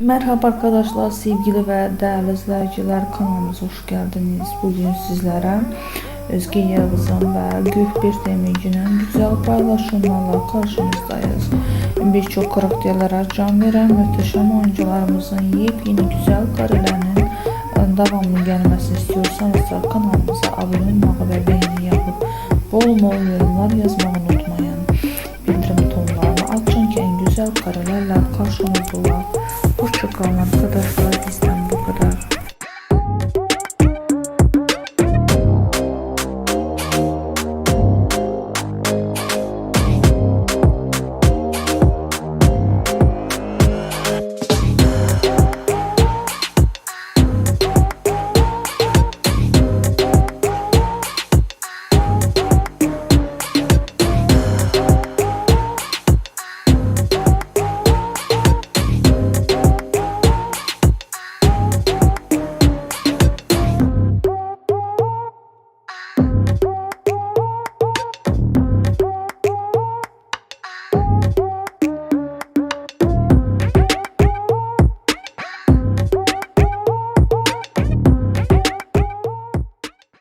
Merhaba arkadaşlar, sevgili ve değerli izleyiciler kanalımıza hoş geldiniz. Bugün sizlere Özge Yağız'ın ve Gökbir Demirci'nin güzel paylaşımlarla karşınızdayız. Birçok karakterlere can veren muhteşem oyuncularımızın yepyeni güzel karelerinin devamlı gelmesini istiyorsanız da kanalımıza abone olmayı ve beğeni yapıp bol bol yorumlar yazmayı unutmayın. Bildirim tonlarını açın ki en güzel karelerle karşınızda going on.